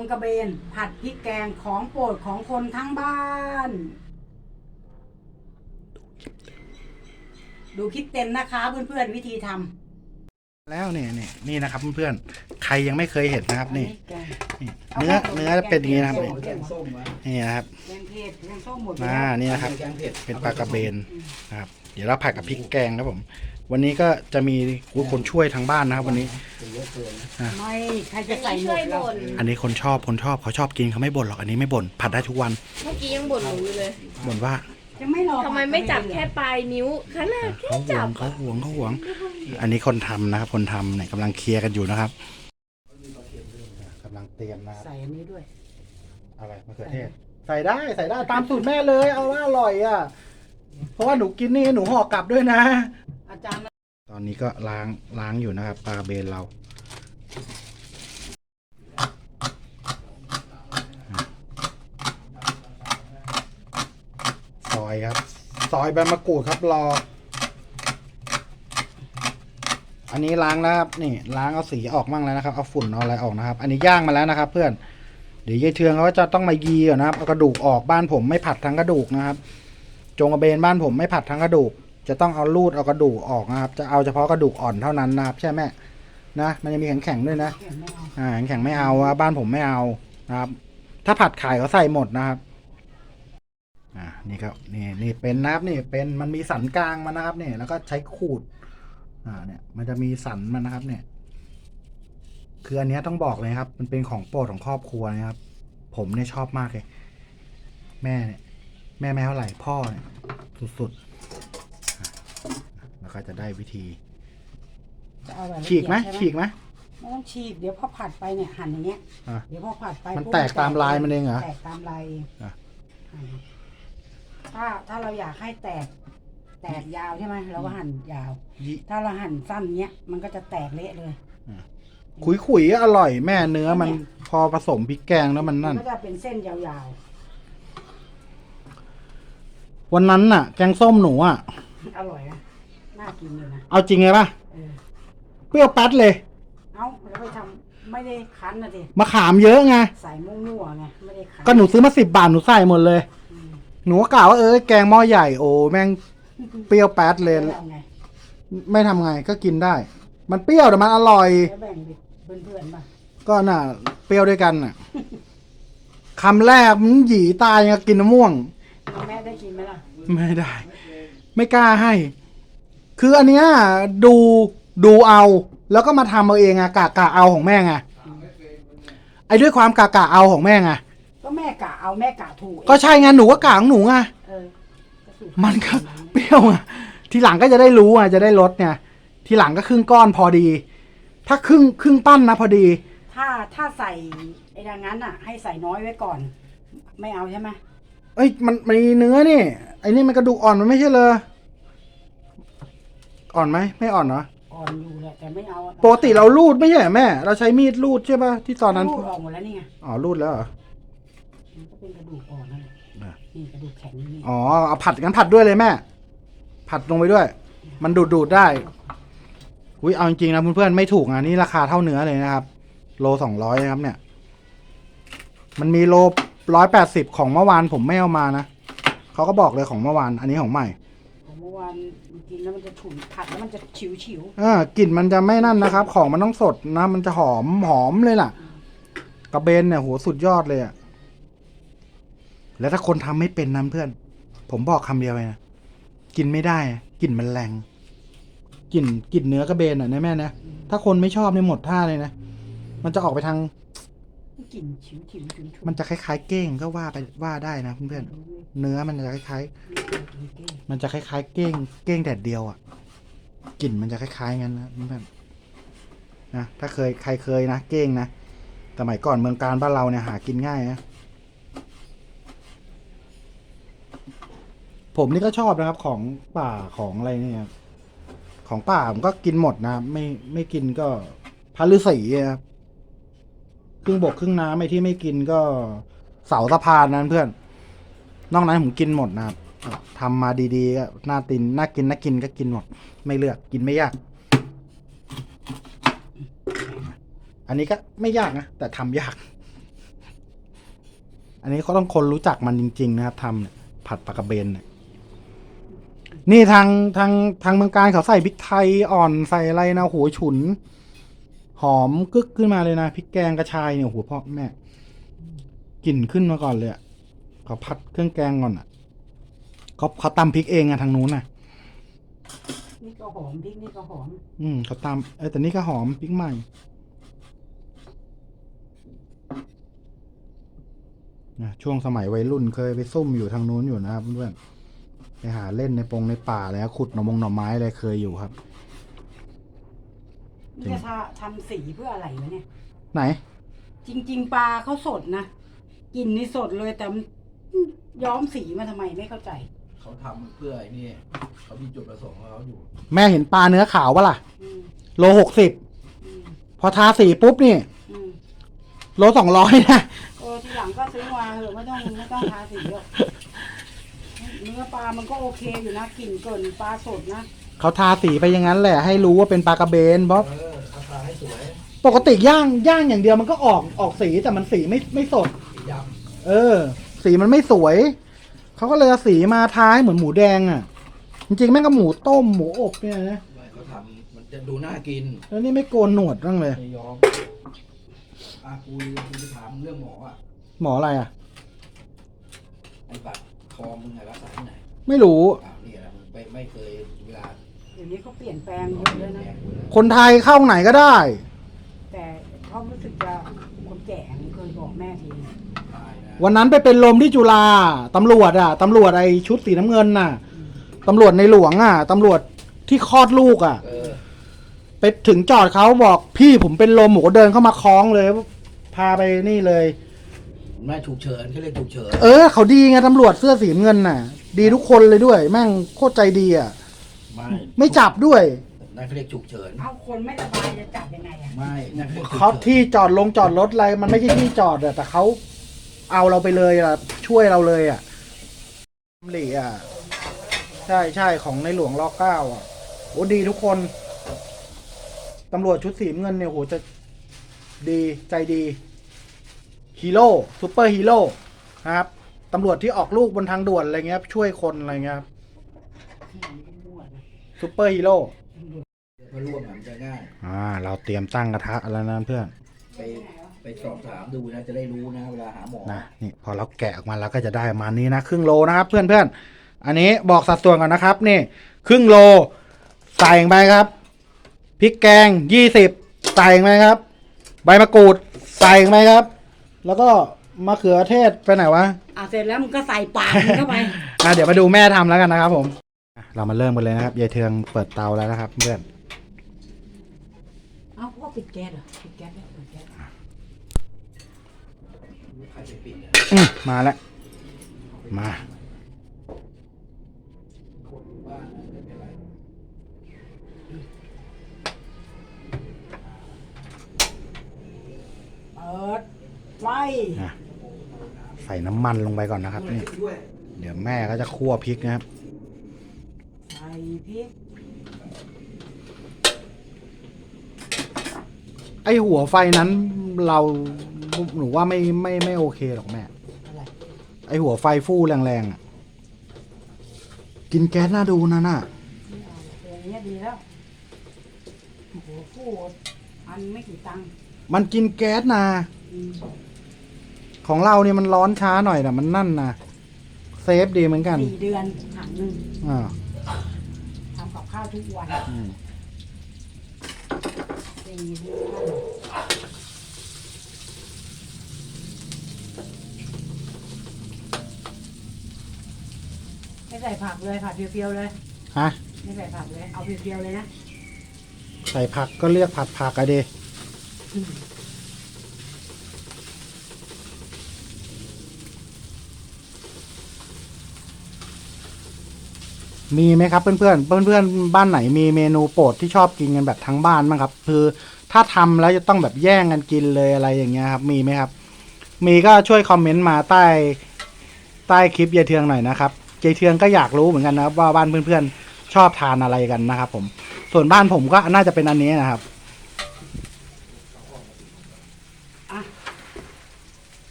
งกระเบน ผัดพริกแกงของโปรดของคนทั้งบ้าน ดูคลิปเต็มนะคะเพื่อนๆวิธีทำแล้วเนี่ยเนี่ยนี่นะครับเพื่อนๆใครยังไม่เคยเห็นนะครับนี่แกงนี่เนื้อเนื้อเป็นอย่างนี้นะครับนี่แกงส้มนี่นะครับแกงเผ็ดแกงส้มหมดอ่านี่นะครับเป็นปลากระเบนนะครับ เดี๋ยวเราผัดกับพริกแกงครับผม วันนี้ก็จะมีคนช่วยทางบ้านนะครับวันนี้ ไม่ใครจะใส่หมช่วดยเราบ่นอันนี้คนชอบคนชอบเขาชอบกินเขาไม่บ่นหรอกอันนี้ไม่บ่นผัดได้ทุกวันเมื่อกี้ยังบ่นหนูอยู่เลยบ่นว่าจะไม่รอทำไมไม่จับแค่ปลายนิ้วขนาดแค่เขาห่วจังบเขาห่วงเขาห่วง อันนี้คนทำนะครับ คนทำเนี่ยกำลังเคลียร์กันอยู่นะครับกำลังเตรียมนะครับ ใส่อันนี้ด้วย อะไรมะเขือเทศ ใส่ได้ใส่ได้ตามสูตรแม่เลย เอาว่าอร่อยอะ เพราะว่าหนูกินนี่หนูห่อกลับด้วยนะ อาจารย์ตอนนี้ก็ล้างล้างอยู่นะครับปลาเบนเรา ซอยครับ ซอยใบมะกรูดครับรอ อันนี้ล้างแล้วครับนี่ล้างเอาสีออกมั่งแล้วนะครับเอาฝุ่นเอาอะไรออกนะครับ อันนี้ย่างมาแล้วนะครับ เพื่อนเดี๋ยวยายเทืองเขาจะต้องมายีก่อนนะครับเอากระดูกออกบ้านผมไม่ผัดทั้งกระดูกนะครับ จงกระเบนบ้านผมไม่ผัดทั้งกระดูก จะต้องเอาลูดเอากระดูกออกนะครับ จะเอาเฉพาะกระดูกอ่อนเท่านั้นนะครับ ใช่ไหมนะมันจะมีแข็งแข็งๆด้วยนะเขียนไม่เอาอ่าแข็งไม่เอาบ้านผมไม่เอานะครับ ถ้าผัดไข่เขาใส่หมดนะครับอ่านี่ก็นี่นี่เป็นนะครับนี่เป็นมันมีสันกลางมันนะครับเนี่ยแล้วก็ใช้ขูดอ่าเนี่ยมันจะมีสันมันนะครับ เนี่ย คืออันนี้ต้องบอกเลยครับ มันเป็นของโปรดของครอบครัวนะครับ ผมเนี่ยชอบมากเลย แม่เนี่ยแม่ไม่เท่าไหร่พ่อเนี่ยสุดๆ แล้วก็จะได้วิธี จะเอาแบบละฉีกไหมเอียดใช่ฉีกไหม ไม่ต้องฉีกเดี๋ยวพอผัดไปเนี่ยหั่นอย่างเงี้ยอะเดี๋ยวพอผัดไปมันปุ๊บแตกตามลายมันเองเหรอแตกตามลายเองอะ หั่นถ้าถ้าเราอยากให้แตก แตกยาวใช่ไหมเราก็หั่นยาว ยิถ้าเราหั่นสั้นเนี้ยมันก็จะแตกเละเลย ขุยขุยๆอร่อยแม่เนื้อมันพอผสมพริกแกงแล้วมันมันั่นนก็จะเป็นเส้นยาววันนั้นน่ะ แกงส้มหนูอะ ๆ อร่อยนะน่ากินเลยนะเอาจริงเลยปะเออเปรี้ยวแป๊ดเลย เอ้าแล้วไปทำไม่ได้คั้นนะสิมะขามเยอะไง ใส่มั่วๆไงไม่ได้คั้นก็หนูซื้อมาสิบบาทหนูใส่หมดเลย อืมหนูก็กล่าวว่าเออแกงหม้อใหญ่โอ้แม่งเปรี้ยวแป๊ดเลย แล้วเอาไงไม่ทำไงก็กินได้ มันเปรี้ยวแต่มันอร่อย แล้วแบ่งเพื่อนๆป่ะก็น่ะ เปรี้ยวด้วยกันน่ะคำแรกมันหยีตายยังกินมะม่วง แล้วแม่ได้กินไหมล่ะ ไม่ได้ ไม่กล้าให้ คืออันเนี้ยดูดูเอา แล้วก็มาทำเอาเองอะกะกะเอาของแม่ไงไอ้ด้วยความกะกะเอาของแม่ไงก็แม่กะเอาแม่กะถูกเองก็ใช่ไงหนูก็กะของหนูไงเออก็ถูกมันก็ เปรี้ยวอะทีหลังก็จะได้รู้อะจะได้ลดเนี่ยทีหลังก็ครึ่งก้อนพอดี ถ้าครึ่งครึ่งปั้นนะพอดี ถ้าถ้าใส่ไอ้ดังนั้นอะ ให้ใส่น้อยไว้ก่อน ไม่เอาใช่ไหมเอ้ยมันมันมีเนื้อนี่ไอ้นี่มันกระดูกอ่อนมันไม่ใช่เลย อ่อนไหมไม่อ่อนเนาะอ่อนอยู่แหละแต่ไม่เอาอะปกติเรารูดไม่ใช่เหรอแม่ เราใช้มีดรูดใช่ป่ะที่ตอนนั้นรูดออกหมดแล้วนี่ไงอ๋อรูดแล้วเหรอมันก็เป็นกระดูกอ่อนนั่นแหละอะนี่กระดูกแข็งนี่อ๋อเอาผัดกันผัดด้วยเลยแม่ ผัดลงไปด้วย มันดูดดูดได้อุ้ยเอาจริงๆนะเพื่อนๆไม่ถูกอะนี่ราคาเท่าเนื้อเลยนะครับ โลสองร้อยนะครับเนี่ย มันมีโลร้อยแปดสิบของเมื่อวานผมไม่เอามานะเขาก็บอกเลยของเมื่อวาน อันนี้ของใหม่ของเมื่อ วนกินแล้วมันจะฉุนผัดแล้วมันจะฉิวฉิวเออกลิ่นมันจะไม่นั่นนะครับ ของมันต้องสดนะ มันจะหอมหอมเลยล่ะ กระเบนเนี่ยโหสุดยอดเลยอะแล้วถ้าคนทำไม่เป็นนะเพื่อน ผมบอกคำเดียวเลยนะกินไม่ได้กลิ่นมันแรงกลิ่นกลิ่นเนื้อกระเบนอะนะแม่นะถ้าคนไม่ชอบนี่หมดท่าเลยนะมันจะออกไปทาง กลิ่นฉิวฉิวฉุนฉุนมันจะคล้ายๆเก้งก็ว่าไปว่าได้นะเพื่อนๆเนื้อมันจะคล้ายๆ มันจะคล้ายๆ เก้ง เก้งแดดเดียวอะกลิ่นมันจะคล้ายๆงั้นนะเพื่อนๆนะถ้าเคยใครเคยนะเก้งนะสมัยก่อนเมืองการบ้านเราเนี่ยหากินง่ายนะผมนี่ก็ชอบนะครับของป่าของอะไรเนี่ยครับของป่าผมก็กินหมดนะไม่ไม่กินก็พันฤาษีครับ ครึ่งบกครึ่งน้ำไอ้ที่ไม่กินก็เสาสะพานนั้นเพื่อน นอกนั้นผมกินหมดนะครับทำมาดีๆก็น่าตินน่ากินน่ากินก็กินหมด ไม่เลือกกินไม่ยาก อันนี้ก็ไม่ยากนะ แต่ทำยาก อันนี้เขาต้องคนรู้จักมันจริง ๆ นะครับทำเนี่ยผัดปลากระเบนเนี่ยนี่ทางทางทางเมืองการเขาใส่พริกไทยอ่อนใส่อะไรนะโหยฉุน หอมกึกขึ้นมาเลยนะพริกแกงกระชายเนี่ยโหพ่อแม่กลิ่นขึ้นมาก่อนเลยอะเขาผัดเครื่องแกงก่อนอะเขาเขาตำพริกเองอะทางนู้นน่ะ นี่ก็หอมพริกนี่ก็หอม อืมเขาตามเออแต่นี่ก็หอมพริกใหม่นะช่วงสมัยวัยรุ่นเคยไปซุ่มอยู่ทางนู้นอยู่นะครับเพื่อนๆไปหาเล่นในปงในป่าเลยนะขุดหน่อมงหน่อไม้อะไรเคยอยู่ครับ นี่จะทาทำสีเพื่ออะไรวะเนี่ย ไหน จริง ๆ ปลาเขาสดนะกลินนี่สดเลยแต่มันย้อมสีมาทำไมไม่เข้าใจ เขาทำเพื่อไอ้นี่เขามีจุดประสงค์ของเขาอยู่ แม่เห็นปลาเนื้อขาวปะล่ะ อืมโลหกสิบอืมพอทาสีปุ๊บนี่ อืมโลสองร้อยนะเออทีหลังก็ซื้อมาเถอะไม่ต้องไม่ต้องทาสีหรอกเนื้อปลามันก็โอเคอยู่นะกลิ่นเกินปลาสดนะ เขาทาสีไปอย่างนั้นแหละ ให้รู้ว่าเป็นปลากระเบนเพราะเออเขาทาให้สวยปกติย่างย่างอย่างเดียวมันก็ออกออกสีแต่มันสีไม่ไม่สด สีดเออ สีมันไม่สวย เขาก็เลยเอาสีมาทาให้เหมือนหมูแดงอะ จริงๆแม่งก็หมูต้มหมูอบเนี่ยนะำไม่เขาทำมันจะดูน่ากินแล้วนี่ไม่โกนหนวดบ้างเลย ไม่ยอมอากูกูจะถามเรื่องหมออะหมออะไรอะ ไอ้บัตรทองมึงไงรักษาที่ไหนไม่รู้อ้าวนี่แหละมึงไปไม่เคยเวลาเดี๋ยวนี้เขาเปลี่ยนแปลงเยอะเลยนะแกกูเลยคนไทยเข้าไหนก็ได้ แต่เขารู้สึกจะคนแก่เคยบอกแม่ทีตายนะวันนั้นไปเป็นลมที่จุฬาตำรวจอะตำรวจไอชุดสีน้ำเงินน่ะตำรวจในหลวงอะตำรวจที่คลอดลูกอะเออไปถึงจอดเขาบอกพี่ผมเป็นลมหมูก็เดินเข้ามาคล้องเลย พาไปนี่เลยไม่ฉุกเฉินเขาเรียกฉุกเฉิน เออเขาดีไงตำรวจเสื้อสีน้ำเงินน่ะ ดีทุกคนเลยด้วย แม่งโคตรใจดีอะ ไม่ไม่จับด้วยนั่นเขาเรียกฉุกเฉิน เอาคนไม่สบายจะจับยังไงอะไม่นั่นเขาเรียกฉุกเขาฉินที่จอดลงจอดรถอะไรมันไม่ใช่ที่จอดอะแต่เขาเอาเราไปเลยอะช่วยเราเลยอะหลีอะใช่ใช่ของในหลวงรอเก้าอะโอ้ดีทุกคนตำรวจชุดสีน้ำเงินเนี่ยโหจะดีใจดีฮีโร่ซูเปอร์ฮีโร่นะครับตำรวจที่ออกลูกบนทางด่วนอะไรเงี้ย ช่วยคนอะไรเงี้ยครับมั่วนะ ซูเปอร์ฮีโร่พอร่วมอะมันจะง่าย อ่า เราเตรียมตั้งกระทะแล้วนะเพื่อนไปไปสอบถามดูนะจะได้รู้นะเวลาหาหมอนะนี่พอเราแกะออกมาแล้วก็จะได้ประมาณนี้นะครึ่งโลนะครับเพื่อนเพื่อนๆอันนี้บอกสัดส่วนก่อนนะครับนี่ครึ่งโลใส่ลงไปครับพริกแกงยี่สิบใส่ลงไปครับ ใบมะกรูดใส่ลงไปครับ แล้วก็มะเขือเทศไปไหนวะอะเสร็จแล้วมันก็ใส่ปากมันเข้าไป อะเดี๋ยวมาดูแม่ทำแล้วกันนะครับผมอะ เรามาเริ่มกันเลยนะครับยายเทืองเปิดเตาแล้วนะครับเพื่อนเอ้าพ่อปิดแก๊สเหรอปิดแก๊สแล้วปิดแก๊สใครไปปิดอะอืมมาแล้วมา คนอยู่บ้านนะไม่เป็นไรเปิดไฟอะใส่น้ำมันลงไปก่อนนะครับนี่ ด้วยเดี๋ยวแม่ก็จะคั่วพริกนะครับใส่ พริกไอหัวไฟนั้นเราหนูว่าไม่ไม่ไม่โอเคหรอกแม่ อะไรไอหัวไฟฟู่แรงๆอะกินแก๊สน่าดูนะน่ะ ไม่เอาอย่างเงี้ยดีแล้วโอ้โหฟูอันไม่กี่ตังค์มันกินแก๊สนะ อืมของเราเนี่ยมันร้อนช้าหน่อยแต่มันนั่นนะเซฟดีเหมือนกัน สี่เดือนถังหนึ่งอ่าทำกับ ข้าวทุกวันอืมสี่เดือนไม่ใส่ผักเลยผัดเพียวๆเลย ฮะ ไม่ใส่ผักเลย เอาเพียวๆเลยนะ ใส่ผักก็เรียกผัดผักอะเดมี ไหมครับเพื่อนเพื่อนเพื่อนเพื่อนๆบ้านไหนมีเมนูโปรดที่ชอบกินกันแบบทั้งบ้านบ้างครับ คือถ้าทำแล้วจะต้องแบบแย่งกันกินเลยอะไรอย่างเงี้ยครับ มีไหมครับ มีก็ช่วยคอมเมนต์มาใต้ใต้คลิปยายเทืองหน่อยนะครับยายเทืองก็อยากรู้เหมือนกันนะครับว่าบ้านเพื่อนๆชอบทานอะไรกันนะครับ ผม ส่วนบ้านผมก็น่าจะเป็นอันนี้นะครับอะ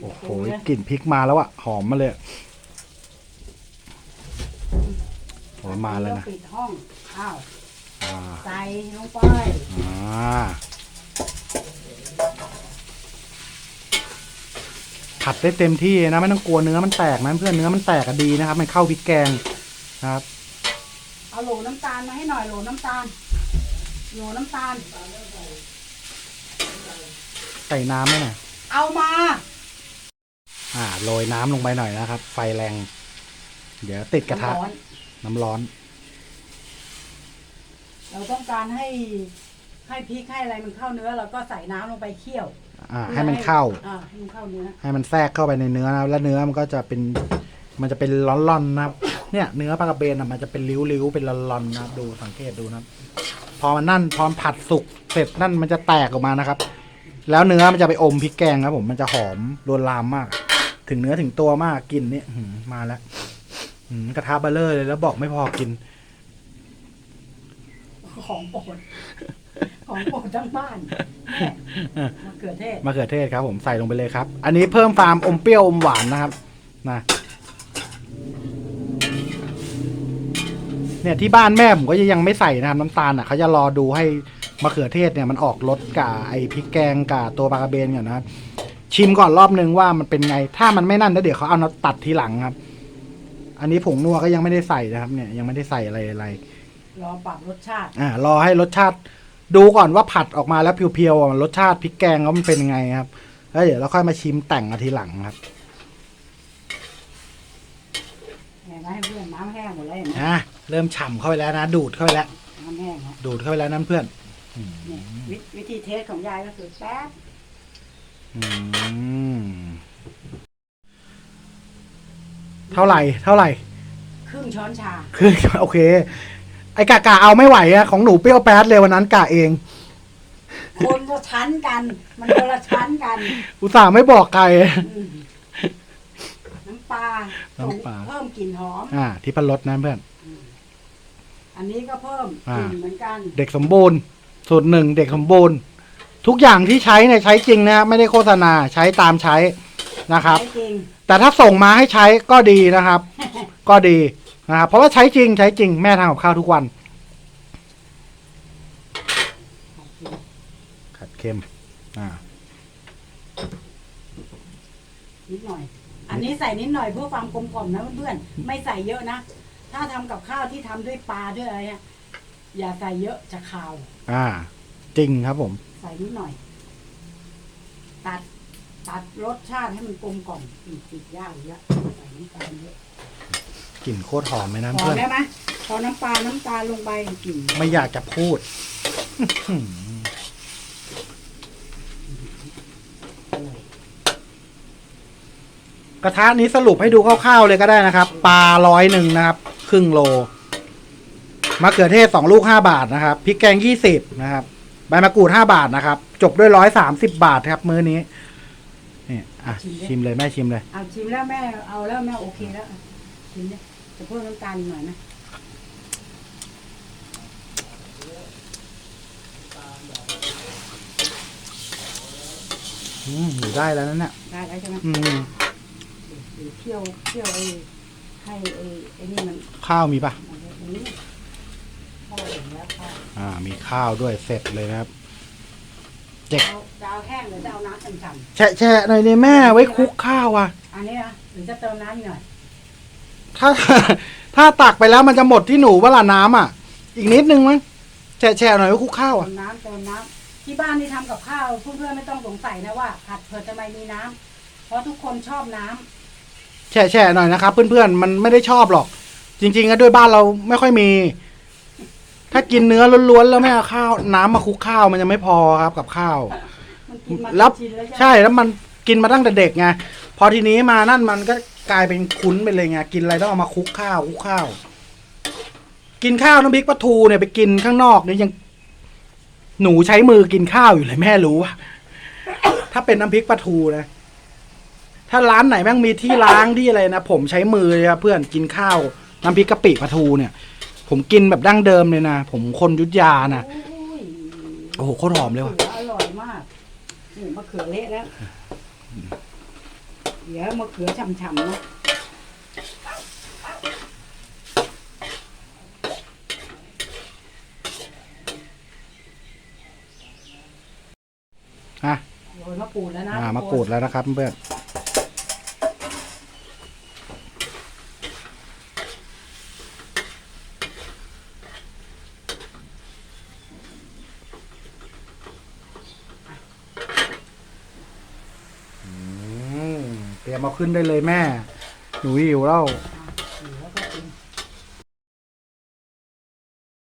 โอ้โหโอ้ยกลิ่นพริกมาแล้วอะหอมมาเลยอะ โอ้ยมาแล้วนะ ปิดห้องอ้าวอ่าใส่ลงไปอ่าผัดได้เต็มที่นะ ไม่ต้องกลัวเนื้อมันแตกนะเพื่อนเนื้อมันแตกอะดีนะครับ มันเข้าพริกแกงนะครับ เอาโหลน้ำตาลมาให้หน่อยโหลน้ำตาลโหลน้ำตาล ใส่น้ำไหมหน่อยเอามา อ่าโรยน้ำลงไปหน่อยนะครับ ไฟแรง เดี๋ยวติดกระทะน้ำร้อน น้ำร้อน เราต้องการให้ให้พริกให้อะไรมันเข้าเนื้อเราก็ใส่น้ำลงไปเคี่ยวอ่า ให้มันเข้า อ่าให้มันเข้าเนื้อให้มันแทรกเข้าไปในเนื้อนะแล้วเนื้อมันก็จะเป็น มันจะเป็นร่อนๆนะครับ เนี่ยเนื้อปลากระเบนอะมันจะเป็นริ้วๆเป็นร่อนๆนะครับ ดูสังเกตดูนะครับ พอมันนั่นพอมันผัดสุกเสร็จนั่นมันจะแตกออกมานะครับ แล้วเนื้อมันจะไปอมพริกแกงครับผมมันจะหอมรวนลามมาก ถึงเนื้อถึงตัวมากกลินเนี่ยหืมมาแล้วหืม กระทะเบลเลอร์เลยแล้วบอกไม่พอกิน ของโปรดของโปรดทั้งบ้านแม่มะเขือเทศมะเขือเทศครับ ผมใส่ลงไปเลยครับ อันนี้เพิ่มความอมเปรี้ยวอมหวานนะครับนะเนี่ยที่บ้านแม่ผมก็ยังไม่ใส่นะครับน้ำตาลอะเขาจะรอดูให้มะเขือเทศเนี่ยมันออกรสกับไอพริกแกงกับตัวปลากระเบนก่อนนะครับชิมก่อนรอบนึงว่ามันเป็นไง ถ้ามันไม่นั่นแล้วเดี๋ยวเขาเอามาตัดทีหลังครับ อันนี้ผงนัวก็ยังไม่ได้ใส่นะครับเนี่ยยังไม่ได้ใส่อะไรอะไรรอปรับรสชาติ อ่ารอให้รสชาติ ดูก่อนว่าผัดออกมาแล้วเพียวๆอะรสชาติพริกแกงเขามันเป็นยังไงครับแล้วเดี๋ยวเราค่อยมาชิมแต่งอาทีหลังครับเห็นไหมเพื่อนน้ำแห้งหมดแล้วเห็นไหมอะเริ่มฉ่ำเข้าไปแล้วนะ ดูดเข้าไปแล้ว น้ำแห้งฮะดูดเข้าไปแล้วนั่นเพื่อนเนี่ยวิวิธีเทสของยายก็คือแป๊บอืม เท่าไหร่ เท่าไหร่ ครึ่งช้อนชา คือโอเค ไอ้กากาเอาไม่ไหวอะของหนูเปรี้ยวแป๊ดเลยวันนั้นกะเอง คนละชั้นกัน มันคนละชั้นกันอุตส่าห์ไม่บอกใคร อืมน้ำปลาน้ำปลา เพิ่มกลิ่นหอม อ่า ที่พันรสนะเพื่อน อันนี้ก็เพิ่มอ่ากลิ่นเหมือนกัน เด็กสมบูรณ์ สูตรหนึ่งเด็กสมบูรณ์ ทุกอย่างที่ใช้เนี่ยใช้จริงนะ ไม่ได้โฆษณาใช้ตามใช้ นะครับ ใช้จริงแต่ถ้าส่งมาให้ใช้ก็ดีนะครับ ก็ดีนะครับเพราะว่าใช้จริงใช้จริงแม่ทำกับข้าวทุกวันขัดเค็มอ่านิดหน่อย อันนี้ใส่นิดหน่อยเพื่อความกลมกล่อมนะเพื่อนๆไม่ใส่เยอะนะ ถ้าทำกับข้าวที่ทำด้วยปลาด้วยอะไรเนี่ยอย่าใส่เยอะจะคาว อ่า จริงครับผม ใส่นิดหน่อย ตัด ตัดรสชาติให้มันกลมกล่อมติดติดยากเยอะใส่น้ำตาลเยอะกลิ่นโคตรหอมเลยนะพอเพื่อน ได้ไหมพอน้ำปลาน้ำตาลลงไปกลิ่นไม่อยากจะพูด อร่อยกระทะนี้สรุปให้ดูคร่าวๆเลยก็ได้นะครับ ปลาร้อยหนึ่งนะครับ ครึ่งโลมะเขือเทศสองลูกห้าบาทนะครับพริกแกงยี่สิบนะครับ ใบมะกรูดห้าบาทนะครับ จบด้วยร้อยสามสิบบาทครับ มื้อนี้ นี่อะชิมเลยแม่ชิมเลย เอาชิมแล้วแม่เอาแล้วแม่โอเคแล้วอะชิมเนี่ยจะเพิ่มน้ำตาลหน่อยนะอืมอยู่ได้แล้วนั่นน่ะได้แล้วใช่ไหมอืมหรือเคี่ยวเคี่ยวไอ้ให้ไอ้ไอ้นี่มันข้าวมีปะมันจะนี้พ่อเห็นแล้วพ่ออ่า มีข้าวด้วยเสร็จเลยนะครับ เจ็ก เอา จะเอาแห้งหรือจะเอาน้ำฉ่ำแฉะแฉะหน่อยนี่แม่ไว้คลุกข้าวอะ ๆอันนี้นะหรือจะเติมน้ำอีกหน่อยถ้า ถ้าตักไปแล้วมันจะหมดที่หนูเวลาน้ำอะ อีกนิดนึงมั้งแฉะแฉะหน่อยไว้คลุกข้าวเติอะ มน้ำเติมน้ำที่บ้านที่ทำกับข้าวเพื่อนๆไม่ต้องสงสัยนะว่าผัดเผือกทำไมมีน้ำเพราะทุกคนชอบน้ำแฉะแฉะหน่อยนะครับ เพื่อนๆมันไม่ได้ชอบหรอก จริงๆก็ด้วยบ้านเราไม่ค่อยมี ถ้ากินเนื้อล้วนๆแล้วไม่เอาข้าว น้ำมาคลุกข้าวมันจะไม่พอครับกับข้าว มันกินมาแล้วชินแล้วใช่ไหมใช่แล้วมันกินมาตั้งแต่เด็กไงพอทีนี้มานั่นมันก็กลายเป็นคุ้นไปเลยไงกินอะไรต้องเอามาคลุกข้าวคลุกข้าว กินข้าวน้ำพริกปลาทูเนี่ยไปกินข้างนอกเนี่ยยังหนูใช้มือกินข้าวอยู่เลยแม่รู้อะถ้าเป็นน้ำพริกปลาทูนะถ้าร้านไหนแม่งมีที่ล้างที่อะไรนะผมใช้มือเลยครับเพื่อนกินข้าวน้ำพริกกะปิปลาทูเนี่ย ผมกินแบบดั้งเดิมเลยนะผมคนอยุทธยานะโอ้ยโอ้โหโคตรหอมเลยว่ะอร่อยมาก นี่มะเขือเละแล้ว เดี๋ยวมะเขือฉ่ำๆนะอะโรยมะกรูดแล้วนะอ่าทุมากกรูดแล้วนะครับเพื่อนอืมเตรียมเอา ขึ้นได้เลยแม่ หนูหิวแล้ว